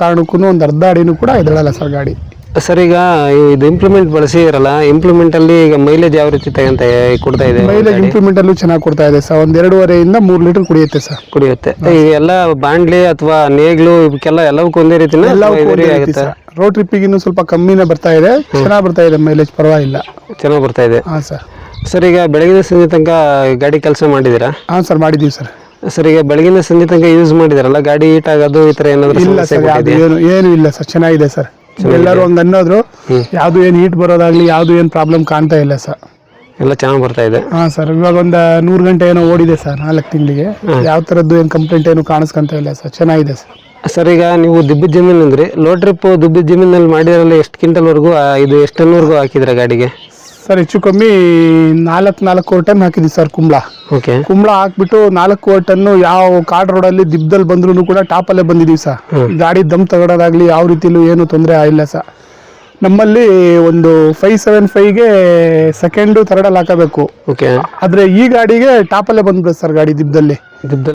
ಕಾರಣಕ್ಕೂ ಒಂದು ಅರ್ಧ ಅಡಿನೂ ಕೂಡ ಎದ್ದೇಳಲ್ಲ ಸರ್ ಗಾಡಿ. ಸರ್ ಈಗ ಇದು ಇಂಪ್ಲಿಮೆಂಟ್ ಬಳಸಿರಲ್ಲ ಇಂಪ್ಲಿಮೆಂಟ್ ಅಲ್ಲಿ ಈಗ ಮೈಲೇಜ್ ಯಾವ ರೀತಿ ತಗಂತ ಕೊಡ್ತಾ ಇದೆ? ಮೈಲೇಜ್ ಇಂಪ್ಲಿಮೆಂಟ್ ಅಲ್ಲೂ ಚೆನ್ನಾಗಿ ಕೊಡ್ತಾ ಇದೆ ಸರ್. ಒಂದ್ ಎರಡೂವರೆಯಿಂದ ಮೂರು ಲೀಟರ್ ಕುಡಿಯುತ್ತೆ ಸರ್. ಕುಡಿಯುತ್ತೆ. ಎಲ್ಲ ಬಾಂಡ್ಲಿ ಅಥವಾ ನೇಗ್ಲು ಇವಕ್ಕೆಲ್ಲ ಎಲ್ಲವಕ್ಕೂ ಒಂದೇ ರೀತಿ ರೋಡ್ ಟ್ರಿಪ್ಪಿಗೆ ಇನ್ನೂ ಸ್ವಲ್ಪ ಕಮ್ಮಿನೇ ಬರ್ತಾ ಇದೆ. ಚೆನ್ನಾಗಿ ಬರ್ತಾ ಇದೆ ಮೈಲೇಜ್ ಪರವಾಗಿಲ್ಲ. ಚೆನ್ನಾಗಿ ಬರ್ತಾ ಇದೆ. ಹಾ ಸರ್. ಸರ್ ಈಗ ಬೆಳಗಿನ ಸಂಜೆ ತನಕ ಗಾಡಿ ಕೆಲಸ ಮಾಡಿದ್ದೀರಾ? ಹಾ ಸರ್ ಮಾಡಿದ್ದೀವಿ ಸರ್. ಸರ್ ಈಗ ಬೆಳಗಿನ ಸಂಜೆ ತನಕ ಯೂಸ್ ಮಾಡಿದಾರಲ್ಲ ಗಾಡಿ ಹೀಟ್ ಆಗೋದು ಈ ತರ ಏನಾದ್ರು ಇಲ್ಲ ಸಮಸ್ಯೆ ಸರ್ ಯಾವುದು ಏನು ಏನು ಇಲ್ಲ ಸರ್ ಚೆನ್ನಾಗಿದೆ ಸರ್. ಎಲ್ಲರೂ ಒಂದ್ ಅನ್ನೋದ್ರು ಯಾವುದು ಏನು ಹೀಟ್ ಬರೋದಾಗ್ಲಿ ಯಾವ್ದು ಏನು ಪ್ರಾಬ್ಲಮ್ ಕಾಣ್ತಾ ಇಲ್ಲ ಸರ್. ಎಲ್ಲ ಚೆನ್ನಾಗಿ ಬರ್ತಾ ಇದೆ. ಹಾ ಸರ್ ಇವಾಗ ಒಂದು ನೂರು ಗಂಟೆ ಏನೋ ಓಡಿದೆ ಸರ್ ನಾಲ್ಕು ತಿಂಗಳಿಗೆ. ಯಾವ ತರದ್ದು ಏನು ಕಂಪ್ಲೇಂಟ್ ಏನು ಕಾಣಿಸ್ಕೊಂತ ಇಲ್ಲ ಸರ್ ಚೆನ್ನಾಗಿದೆ ಸರ್. ಸರ್ ಈಗ ನೀವು ದಿಬ್ಬಿ ಜಮೀನ್ ಅಂದ್ರೆ ಲೋ ಟ್ರಿಪ್ ದುಬ್ಬಿದ ಜಮೀನಲ್ಲಿ ಮಾಡಿದ್ರಲ್ಲ ಎಷ್ಟು ಕ್ವಿಂಟಲ್ವರೆಗೂ ಇದು ಎಷ್ಟು ಹಾಕಿದ್ರ ಗಾಡಿಗೆ? ಸರ್ ಹೆಚ್ಚು ಕಮ್ಮಿ ನಾಲ್ಕು ನಾಲ್ಕು ಟನ್ ಹಾಕಿದ್ವಿ ಸರ್ ಕುಂಬಳ. ಓಕೆ. ಕುಂಬಳ ಹಾಕ್ಬಿಟ್ಟು ನಾಲ್ಕು ಟನ್ನು ಯಾವ ಕಾರ್ಡ್ ರೋಡ್ ಅಲ್ಲಿ ದಿಬ್ದಲ್ಲಿ ಬಂದ್ರು ಕೂಡ ಟಾಪ್ ಅಲ್ಲೇ ಬಂದಿದೀವಿ ಸರ್. ಗಾಡಿ ದಮ್ ತಗೊಳೋದಾಗ್ಲಿ ಯಾವ ರೀತಿಲೂ ಏನು ತೊಂದರೆ ಆಗಿಲ್ಲ ಸರ್. ನಮ್ಮಲ್ಲಿ ಒಂದು ಫೈವ್ ಸೆವೆನ್ ಫೈವ್ಗೆ ಸೆಕೆಂಡು ಥರ್ಡಲ್ಲಿ ಹಾಕಬೇಕು. ಓಕೆ. ಆದರೆ ಈ ಗಾಡಿಗೆ ಟಾಪಲ್ಲೇ ಬಂದ್ಬಿಡುತ್ತೆ ಸರ್ ಗಾಡಿ ದಿಬ್ಬದಲ್ಲಿ